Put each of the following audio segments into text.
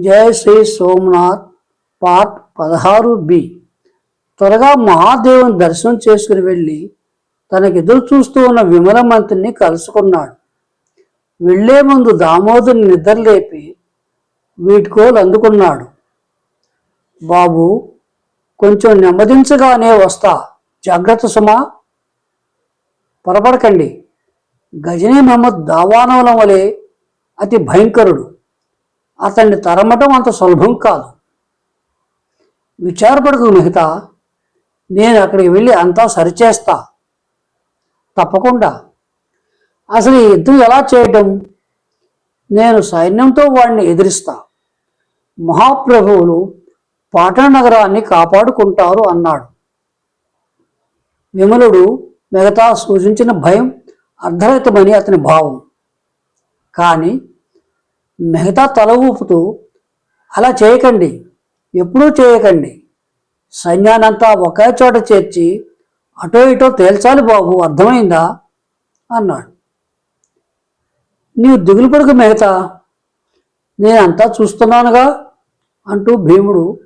జయ Shri Somnath part పదహారు B. త్వరగా మహాదేవుని దర్శనం చేసుకుని వెళ్ళి తనకు ఎదురు చూస్తూ ఉన్న విమల కలుసుకున్నాడు. వెళ్ళే ముందు దామోదరుని నిద్రలేపి వీటికోలు అందుకున్నాడు. బాబు కొంచెం నెమ్మదించగానే వస్తా. జాగ్రత్త సుమా. పొరపడకండి. గజనీ మహమ్మద్ దావానవలం వలె అతి భయంకరుడు. అతన్ని తరమటం అంత సులభం కాదు. విచారపడకు మిగతా నేను అక్కడికి వెళ్ళి అంతా సరిచేస్తా. తప్పకుండా. అసలు ఈ యుద్ధం ఎలా చేయటం? నేను సైన్యంతో వాడిని ఎదిరిస్తా. మహాప్రభువులు పాటణ నగరాన్ని కాపాడుకుంటారు అన్నాడు. విమలుడు మిగతా సూచించిన భయం అర్ధరహితమని అతని భావం. కానీ మిగతా తల ఊపుతూ అలా చేయకండి ఎప్పుడూ చేయకండి. సైన్యానంతా ఒకే చోట చేర్చి అటో ఇటో తేల్చాలి బాబు అర్థమైందా? అన్నాడు. నీవు దిగులు పడుకు మిగతా నేనంతా చూస్తున్నానుగా అంటూ భీముడు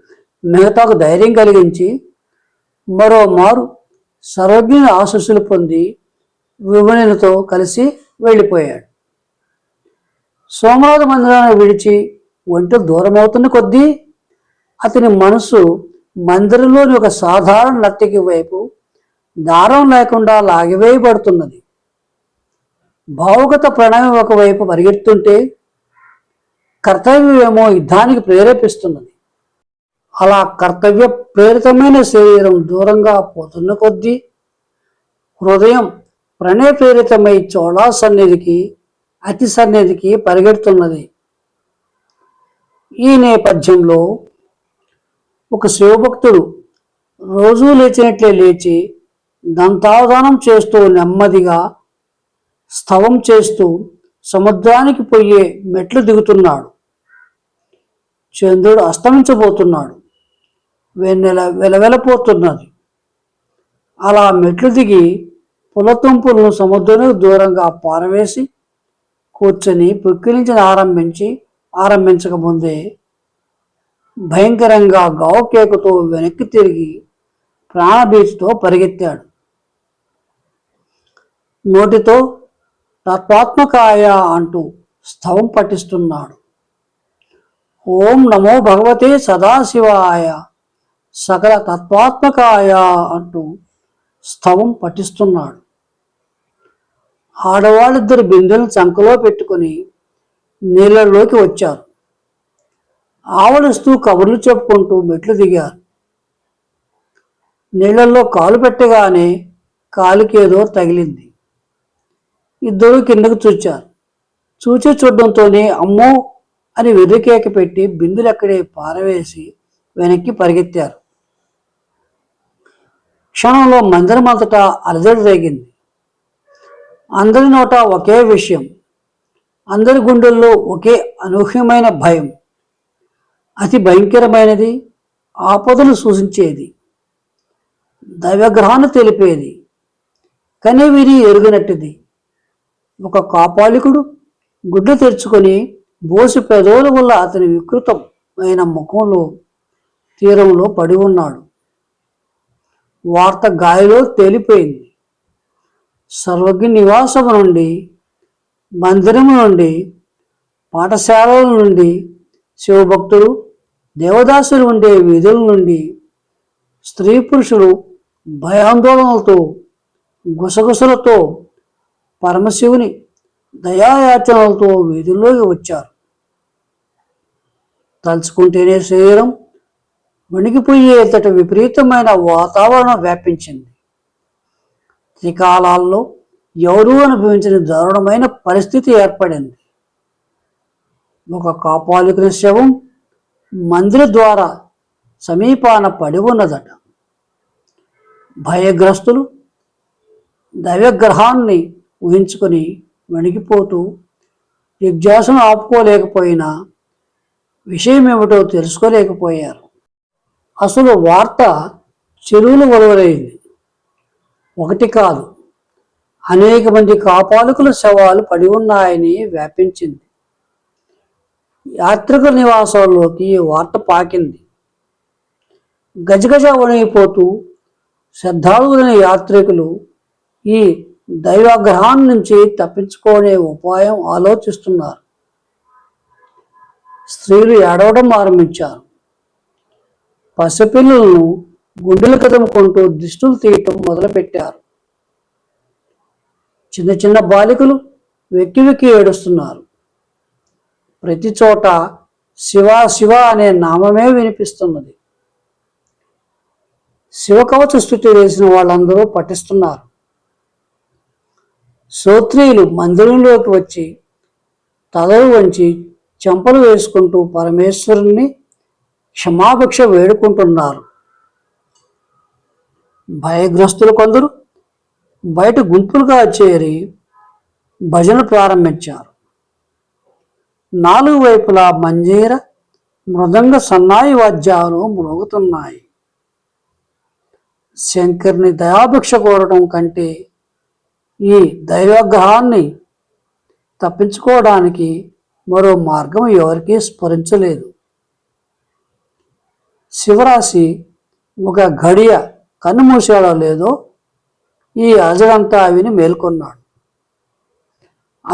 మిగతాకు ధైర్యం కలిగించి మరోమారు సర్వజ్ఞుని ఆశస్సులు పొంది విమలతో కలిసి వెళ్ళిపోయాడు. సోమనాథ మందిరాన్ని విడిచి ఒంటి దూరమవుతున్న కొద్దీ అతని మనసు మందిరంలోని ఒక సాధారణ నర్తకి వైపు దారం లేకుండా లాగివేయబడుతున్నది. భావుగత ప్రణయం ఒకవైపు పరిగెత్తుంటే కర్తవ్యమేమో యుద్ధానికి ప్రేరేపిస్తున్నది. అలా కర్తవ్య ప్రేరితమైన శరీరం దూరంగా పోతున్న కొద్దీ హృదయం ప్రణయ ప్రేరితమై చోళా సన్నిధికి అతి సన్నిధికి పరిగెడుతున్నది. ఈ నేపథ్యంలో ఒక శివభక్తుడు రోజూ లేచినట్లే లేచి దంతావధానం చేస్తూ నెమ్మదిగా స్తవం చేస్తూ సముద్రానికి పోయే మెట్లు దిగుతున్నాడు. చంద్రుడు అస్తమించబోతున్నాడు. వెన్నెల వెలవెలపోతున్నది. అలా మెట్లు దిగి పులతుంపులను సముద్రానికి దూరంగా పారవేసి కూర్చొని పుక్కిలించిన ఆరంభించి ఆరంభించక ముందే భయంకరంగా గావుకేకుతో వెనక్కి తిరిగి ప్రాణభీతితో పరిగెత్తాడు. నోటితో తత్వాత్మకాయ అంటూ స్థవం పఠిస్తున్నాడు ఓం నమో భగవతే సదాశివాయ సకల తత్వాత్మకాయ అంటూ స్థవం పఠిస్తున్నాడు ఆడవాళ్ళిద్దరు బిందెలను చంకలో పెట్టుకొని నీళ్ళలోకి వచ్చారు. ఆవలిస్తూ కబుర్లు చెప్పుకుంటూ మెట్లు దిగారు. నీళ్ళల్లో కాలు పెట్టగానే కాలుకేదో ఏదో తగిలింది. ఇద్దరు కిందకు చూచారు. చూచి చూడడంతోనే అమ్మో అని వెర్రికేక పెట్టి బిందులు అక్కడే పారవేసి వెనక్కి పరిగెత్తారు. క్షణంలో మందిరమంతటా అలజడి రేగింది. అందరి నోట ఒకే విషయం. అందరి గుండెల్లో ఒకే అనూహ్యమైన భయం. అతి భయంకరమైనది ఆపదలు సూచించేది. దైవగ్రహాన్ని తెలిపేది. కనే విని ఎరుగినట్టుది. ఒక కాపాలికుడు గుడ్లు తెరుచుకొని బోసి పెదవుల వల్ల అతని వికృతమైన ముఖంలో తీరంలో పడి ఉన్నాడు. వార్త గాయలో తేలిపోయింది. సర్వజ్ఞ నివాసము నుండి మందిరము నుండి పాఠశాలల నుండి శివభక్తులు దేవదాసులు ఉండే వీధుల నుండి స్త్రీ పురుషులు భయాందోళనలతో గుసగుసలతో పరమశివుని దయాయాచనలతో వీధుల్లోకి వచ్చారు. తలుచుకుంటేనే శరీరం వణిగిపోయేంతటి విపరీతమైన వాతావరణం వ్యాపించింది. త్రికాలాల్లో ఎవరూ అనుభవించిన దారుణమైన పరిస్థితి ఏర్పడింది. ఒక కాపాలికుని శవం మందిర ద్వారా సమీపాన పడి ఉన్నదట. భయగ్రస్తులు దైవగ్రహాన్ని ఊహించుకొని వణిగిపోతూ జిజ్ఞాసను ఆపుకోలేకపోయినా విషయం ఏమిటో తెలుసుకోలేకపోయారు. అసలు వార్త చెరువులు ఒలవరైంది ఒకటి కాదు. అనేక మంది కాపాలకుల శవాలు పడి ఉన్నాయని వ్యాపించింది. యాత్రికుల నివాసాల్లోకి వార్త పాకింది. గజగజ వణిగిపోతూ శ్రద్ధాళులైన యాత్రికులు ఈ దైవగ్రహం నుంచి తప్పించుకునే ఉపాయం ఆలోచిస్తున్నారు. స్త్రీలు ఏడవడం ఆరంభించారు. పసిపిల్లలను గుండెలు కదుముకుంటూ దిష్టులు తీయటం మొదలుపెట్టారు. చిన్న చిన్న బాలికలు వెక్కి వెక్కి ఏడుస్తున్నారు. ప్రతి చోట శివ శివ అనే నామమే వినిపిస్తున్నది. శివకవచ స్థుతి వేసిన వాళ్ళందరూ పఠిస్తున్నారు. శ్రోత్రియులు మందిరంలోకి వచ్చి తలలు వంచి చెంపలు వేసుకుంటూ పరమేశ్వరుణ్ణి క్షమాభిక్ష వేడుకుంటున్నారు. భయగ్రస్తులు కొందరు బయట గుంపులుగా చేరి భజన ప్రారంభించారు. నాలుగు వైపులా మంజీర మృదంగ సన్నాయి వాద్యాలు మ్రోగుతున్నాయి. శంకర్ని దయాభిక్ష కోరడం కంటే ఈ దైవగ్రహాన్ని తప్పించుకోవడానికి మరో మార్గం ఎవరికీ స్ఫురించలేదు. శివరాశి ఒక గడియ కన్నుమూసాడో లేదో ఈ అజడంతా విని మేల్కొన్నాడు.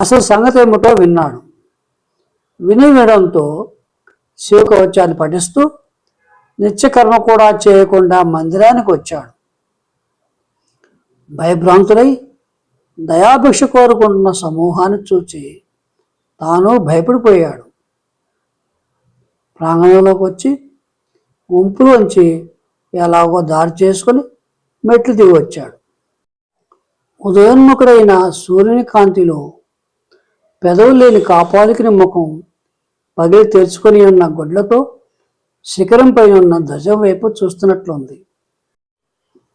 అసలు సంగతి ఏమిటో విన్నాడు. విని వినడంతో శివకవచాన్ని పఠిస్తూ నిత్యకర్మ కూడా చేయకుండా మందిరానికి వచ్చాడు. భయభ్రాంతులై దయాభిక్ష కోరుకుంటున్న సమూహాన్ని చూచి తాను భయపడిపోయాడు. ప్రాంగణంలోకి వచ్చి గుంపులోంచి ఎలాగో దారి చేసుకుని మెట్లు దిగి వచ్చాడు. ఉదయోన్ముఖుడైన సూర్యుని కాంతిలో పెదవులు లేని కాపాలికిని ముఖం పగిలి తెరుచుకొని ఉన్న గొడ్లతో శిఖరంపై ఉన్న ధ్వజం వైపు చూస్తున్నట్లుంది.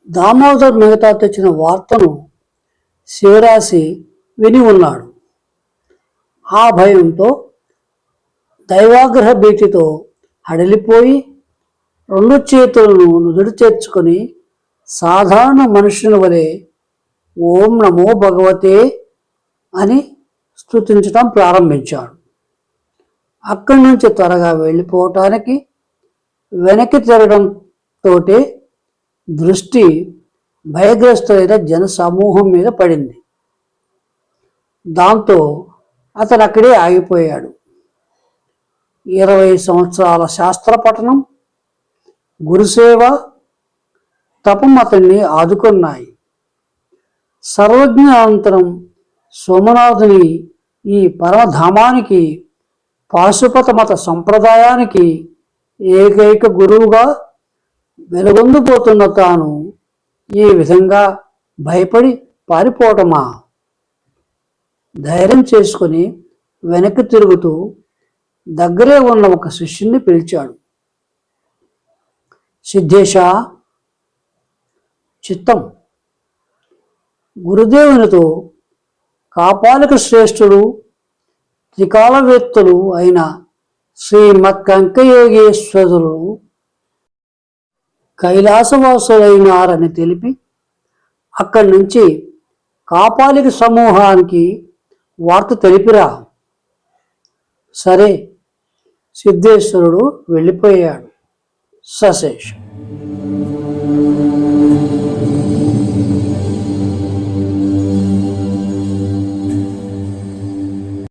దామోదర్ మిగతా తెచ్చిన వార్తను శివరాశి విని ఉన్నాడు. ఆ భయంతో దైవాగ్రహ భీతితో హడలిపోయి రెండు చేతులను నుదుడు చేర్చుకొని సాధారణ మనుషుని వలె ఓం నమో భగవతే అని స్థుతించడం ప్రారంభించాడు. అక్కడి నుంచి త్వరగా వెళ్ళిపోవటానికి వెనక్కి తిరగడంతో దృష్టి భయగ్రస్తులైన జన సమూహం మీద పడింది. దాంతో అతను అక్కడే ఆగిపోయాడు. ఇరవై సంవత్సరాల శాస్త్ర పఠనం గురుసేవ తపం అతన్ని ఆదుకున్నాయి. సర్వజ్ఞానంతరం సోమనాథుని ఈ పరమధామానికి పాశుపత మత సంప్రదాయానికి ఏకైక గురువుగా వెలుగొందుపోతున్న తాను ఈ విధంగా భయపడి పారిపోవటమా? ధైర్యం చేసుకుని వెనక్కి తిరుగుతూ దగ్గరే ఉన్న ఒక శిష్యుణ్ణి పిలిచాడు. సిద్ధేశ చిత్తం. గురుదేవునితో కాపాలిక శ్రేష్ఠుడు త్రికాలవేత్తలు అయిన శ్రీమత్ కంకయోగేశ్వరులు కైలాసవాసులైనారని తెలిపి అక్కడి నుంచి కాపాలిక సమూహానికి వార్త తెలిపిరా. సరే సిద్ధేశ్వరుడు వెళ్ళిపోయాడు. só seja.